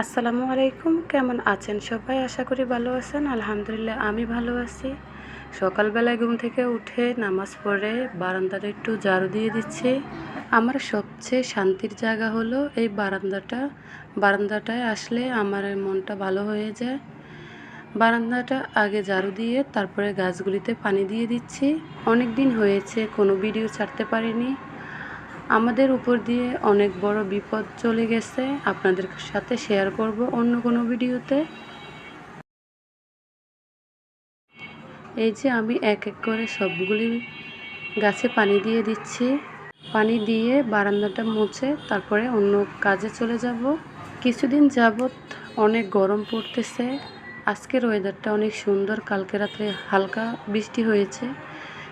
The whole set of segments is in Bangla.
আসসালামু আলাইকুম, কেমন আছেন সবাই? আশা করি ভালো আছেন, আলহামদুলিল্লাহ আমি ভালো আছি। সকালবেলায় ঘুম থেকে উঠে নামাজ পড়ে বারান্দাটা একটু ঝাড়ু দিয়ে দিচ্ছি। আমার সবচেয়ে শান্তির জায়গা হলো এই বারান্দাটা। বারান্দাটায় আসলে আমার মনটা ভালো হয়ে যায়। বারান্দাটা আগে ঝাড়ু দিয়ে তারপরে গাছগুলিতে পানি দিয়ে দিচ্ছি। অনেক দিন হয়েছে, কোনো ভিডিও ছাড়তে পারিনি। আমাদের উপর দিয়ে অনেক বড় বিপদ চলে গেছে। আপনাদের সাথে শেয়ার করব অন্য কোনো ভিডিওতে। এই যে আমি এক এক করে সবগুলি গাছে পানি দিয়ে দিচ্ছি। পানি দিয়ে বারান্দাটা মুছে তারপরে অন্য কাজে চলে যাব। কিছুদিন যাবৎ অনেক গরম পড়তেছে। আজকের ওয়েদারটা অনেক সুন্দর। কালকে রাত্রে হালকা বৃষ্টি হয়েছে।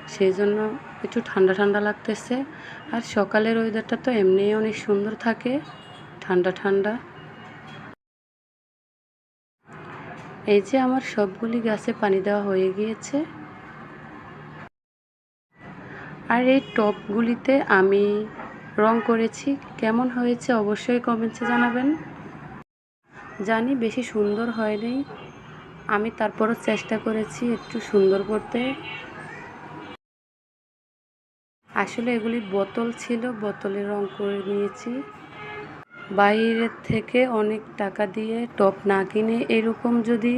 সেই জন্য একটু ঠান্ডা ঠান্ডা লাগতেছে। আর সকালের ওয়েদারটা তো এমনিই অনেক সুন্দর থাকে, ঠান্ডা ঠান্ডা। এই যে আমার সবগুলি গাছে পানি দেওয়া হয়ে গিয়েছে। আর এই টপগুলিতে আমি রং করেছি। কেমন হয়েছে অবশ্যই কমেন্টসে জানাবেন। জানি বেশি সুন্দর হয়নি। আমি তারপরও চেষ্টা করেছি একটু সুন্দর করতে। আসলে এগুলি বোতল ছিল বোতলে রং করে নিয়েছি। বাইরের থেকে অনেক টাকা দিয়ে টপ না কিনে এরকম যদি